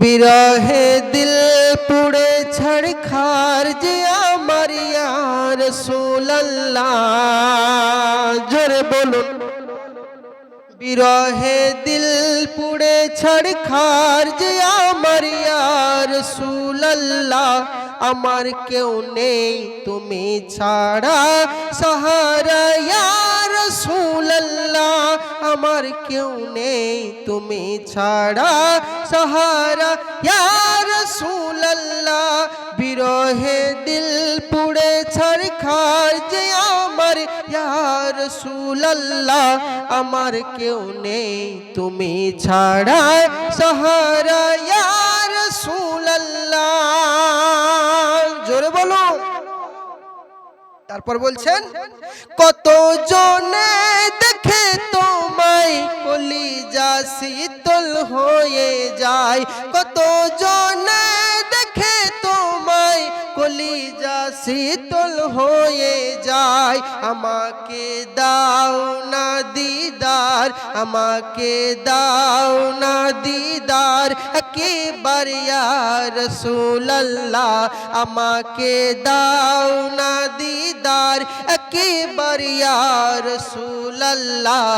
বিরহে দিল পুড়ে ছড়খার যে আমার ইয়ার সুল্লাহ জোরে বলুন। বিরহে দিল পুড়ে ছড়খার যে আমার ইয়ার সুল্লাহ আমার কেউ নেই তুমি ছাড়া। সাহারা ইয়ার সুল্লাহ আমার কেউ নেই, তুমি ছাড়া। সাহারা ইয়ার সুল্লাহ বিরহে দিল পুড়ে ছড়খার যে আমার। ইয়ার সুল্লাহ আমার কেউ নেই, তুমি ছাড়া। সাহারা ইয়ার সুল্লাহ জোরে বলো তারপর বলছেন কত জনে দেখে তোমায় কলিজা শীতল হয়ে যায়? কত জনে কলিজা শীতল হয়ে যায়, আমাকে দাও না দিদার, আমাকে দাও না দিদার, একেবার রসুল্লাহ আমাকে দাও না দিদার, একেবার রসুল্লাহ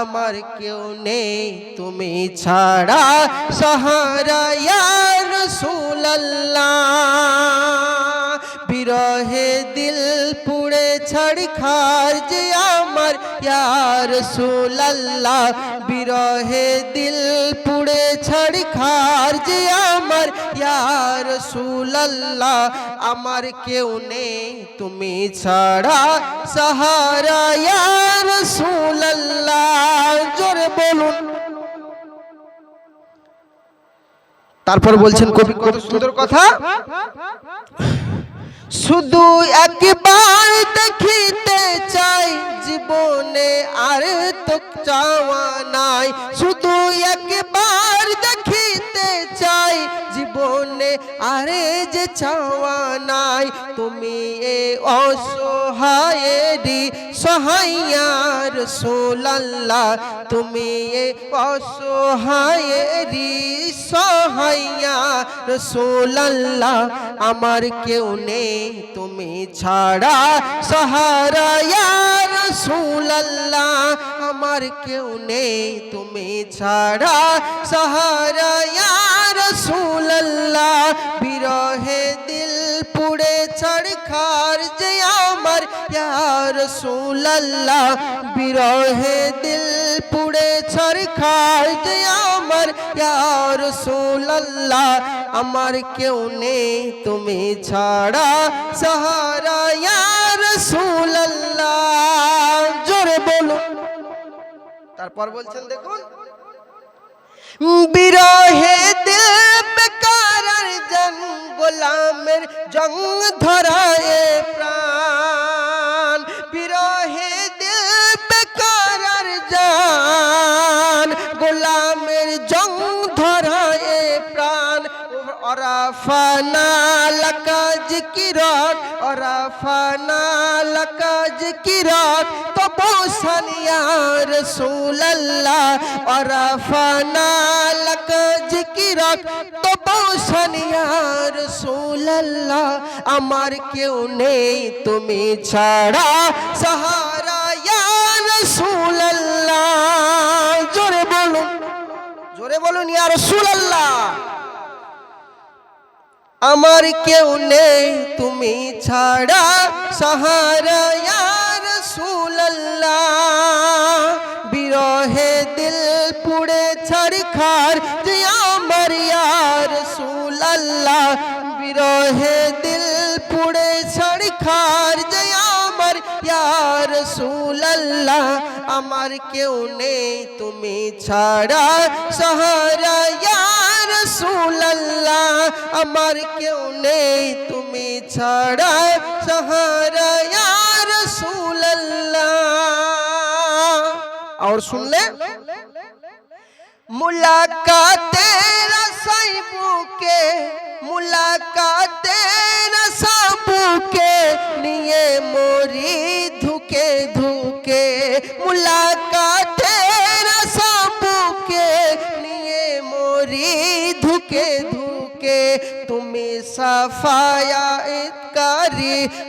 আমার কেউ নেই তুমি ছাড়া, সাহারা রসুল্লাহ বিরহে দিল পুড়ে ছড়খার যে আমার ইয়ার সুল্লাহ বিরহে দিল পুড়ে ছড়খার যে আমার ইয়ার সুল্লাহ আমার কেউ নেই তুমি ছাড়া সাহারা ইয়ার সুল্লাহ জোরে বলুন তারপর বলছেন কবি কত সুন্দর কথা শুধু একবার দেখিতে চাই, জীবনে আর তো চাওয়া নাই। শুধু একবার দেখিতে চাই, জীবনে আরে যে চাওয়া নাই। তুমি এ অসহায়েরি সহায়ার সোলাল্লাহ তুমি এ অসহায়েরি সহায়া রসোল্লাহ আমার কেউ নেই, তুমি ছাড়া। সাহারা রসোল্লাহ আমার কেউ নেই, তুমি ছাড়া। সাহারা রসোল্লাহ বিরহে রসুল্লাহ বিরহে দিল পুড়ে ছড়খার যে আমার আমার কেউ নেই তুমি ছাড়া সাহারা রসুল্লাহ জোরে বলো তারপর বলছেন দেখুন। বিরহে দিল বেকার জন গোলামের জং ধরায় প্রাণ লাকাজ কিরত ওরা ফানা লাকাজ কিরত তবু সানিয়া রসুল্লাহ ওরা ফানা লাকাজ কিরত তবু সানিয়া রসুল্লাহ আমার কেউ নেই তুমি ছাড়া, সাহারা রসুল্লাহ জোরে বলুন জোরে বলুন ইয়া রসুল্লাহ আমার কেউ নেই তুমি ছাড়া সাহারা রসুল্লাহ বিরহে দিল পুড়ে ছড়খার যে আমার রসুল্লাহ বিরহে দিল পুড়ে ছড়খার যে আমার রসুল্লাহ আমার কেউ নেই তুমি ছাড়া সাহারা রসুল্লাহ আমার কেউ নেই তুমি ছাড়া সাহারা রসুল্লাহ और सुन ले मुलाकाते रसाइबू के मुलाकाते रसाबू के निये मोरी धुके धुके मुलाकाते रसाबू के निये मोरी ধুকে ধুকে তুমি সাফায়াতকারী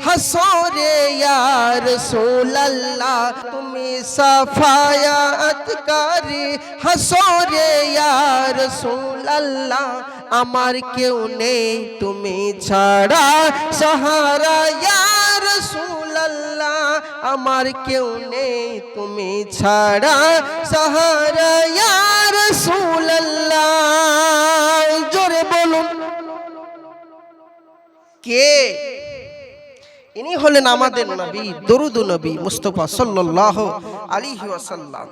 হাসরে ইয়া রাসূলুল্লাহ তুমি সাফায়াতকারী হাসরে ইয়া রাসূলুল্লাহ আমার কেউ নেই তুমি ছাড়া সাহারা ইয়া রাসূলুল্লাহ আমার কেউ নেই তুমি ছাড়া সাহারা ইয়া রাসূলুল্লাহ কে? ইনি হলেন আমাদের নবী দরুদ নবী মুস্তফা সাল্লাল্লাহু আলাইহি ওয়াসাল্লাম।